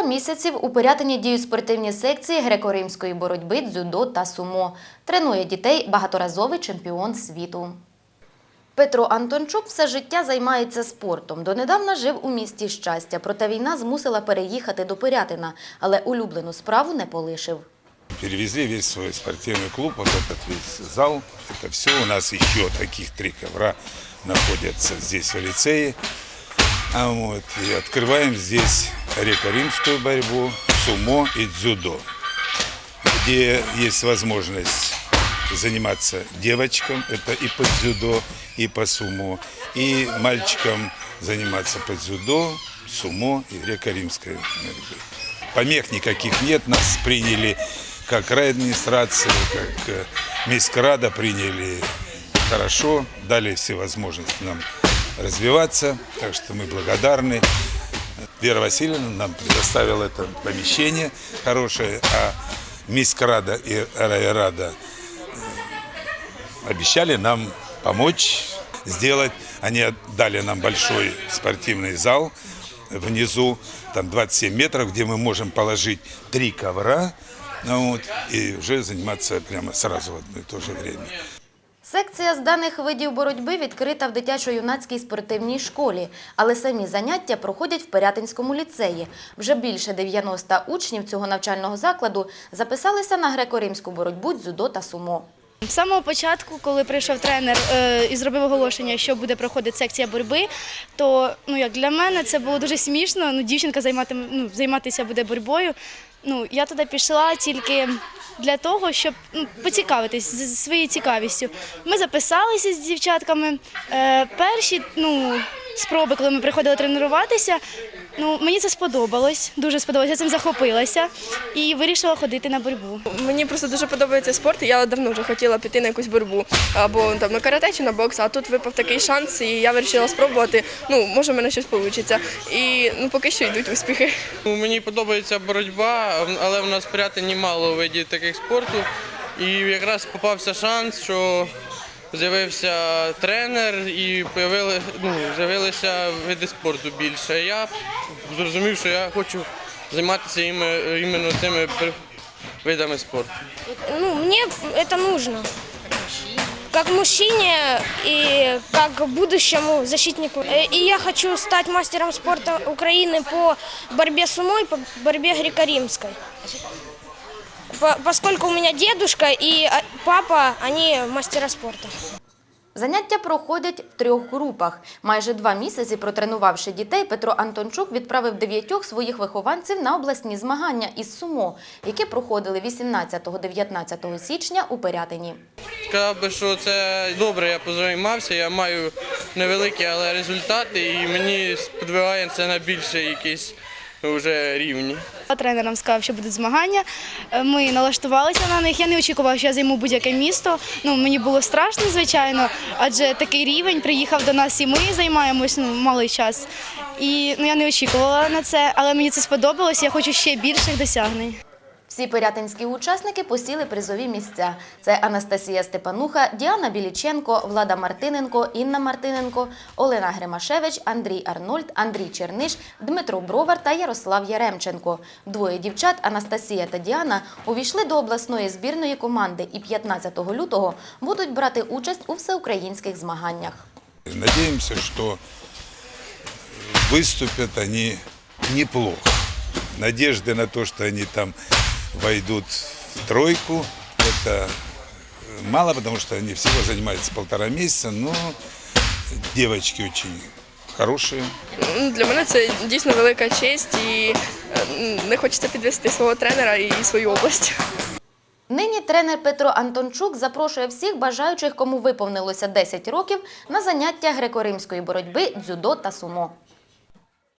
Кілька місяців у Пирятині діють спортивні секції греко-римської боротьби, дзюдо та сумо. Тренує дітей багаторазовий чемпіон світу. Петро Антончук все життя займається спортом. Донедавна жив у місті щастя, проте війна змусила переїхати до Пирятина, але улюблену справу не полишив. Перевезли весь свой спортивный клуб, вот этот весь зал. Это все. У нас еще таких три ковра находятся здесь в лицее. А вот, и открываем здесь греко-римскую борьбу, сумо и дзюдо, где есть возможность заниматься девочкам, это и по дзюдо, и по сумо, и мальчикам заниматься по дзюдо, сумо и греко-римской борьбы. Помех никаких нет, нас приняли как райадминистрация, как э, Мискрада приняли хорошо, дали все возможности нам развиваться, так что мы благодарны. Вера Васильевна нам предоставила это помещение хорошее, а Мискрада и Райрада обещали нам помочь сделать. Они дали нам большой спортивный зал внизу, там 27 метров, где мы можем положить три ковра ну вот, и уже заниматься прямо сразу в одно и то же время. Секція з даних видів боротьби відкрита в дитячо-юнацькій спортивній школі, але самі заняття проходять в Пирятинському ліцеї. Вже більше 90 учнів цього навчального закладу записалися на греко-римську боротьбу, дзюдо та сумо. З самого початку, коли прийшов тренер е, і зробив оголошення, що буде проходити секція боротьби, то ну як для мене це було дуже смішно. Ну, дівчинка займатиме, ну, займатися буде боротьбою. Ну я туди пішла тільки для того, щоб ну, поцікавитись з- своєю цікавістю. Ми записалися з дівчатками. Е, перші ну, спроби, коли ми приходили тренуватися, ну мені це сподобалось, дуже сподобалося, я цим захопилася і вирішила ходити на боротьбу. Мені просто дуже подобається спорт. і Я давно вже хотіла піти на якусь боротьбу або там на карате чи на бокс, а тут випав такий шанс, і я вирішила спробувати. Ну, може, в мене щось вийде. І ну, поки що йдуть успіхи. Ну, Мені подобається боротьба, але в нас в Пирятині мало видів таких спорту. І якраз попався шанс, що з'явився тренер і появили, ну, з'явилися види спорту більше. Я зрозумів, що я хочу займатися іме- іменно цими при- видами спорту. Ну, мне это нужно. Как мужчине и как будущему защитнику. Э, И я хочу стать мастером спорта Украины по борьбе с умой, по борьбе греко-римской. По- Поскольку у меня дедушка и папа, они мастера спорта. Заняття проходять в трьох групах. Майже два місяці протренувавши дітей, Петро Антончук відправив дев'ятьох своїх вихованців на обласні змагання із сумо, які проходили 18-19 січня у Пирятині. Сказав би, що це добре, я позаймався, я маю невеликі, але результати, і мені сподіває на більше якісь вже рівні. Тренер нам сказав, що будуть змагання. Е, Ми налаштувалися на них. Я не очікувала, що я займу будь-яке місто. Ну мені було страшно, звичайно, адже такий рівень приїхав до нас, і ми займаємось ну, малий час. І ну я не очікувала на це, але мені це сподобалось. Я хочу ще більших досягнень. Всі пирятинські учасники посіли призові місця. Це Анастасія Степануха, Діана Біліченко, Влада Мартиненко, Інна Мартиненко, Олена Гримашевич, Андрій Арнольд, Андрій Черниш, Дмитро Бровар та Ярослав Яремченко. Двоє дівчат Анастасія та Діана увійшли до обласної збірної команди і 15 лютого будуть брати участь у всеукраїнських змаганнях. Надеемся, что выступят они неплохо. Надежды на то, что они там войдут в тройку, это мало, потому что они всего занимаются полтора месяца, но девочки очень хорошие. Ну, Для мене це дійсно велика честь і е, не хочеться підвести свого тренера і свою область. Нині тренер Петро Антончук запрошує всіх бажаючих, кому виповнилося 10 років, на заняття греко-римської боротьби, дзюдо та сумо.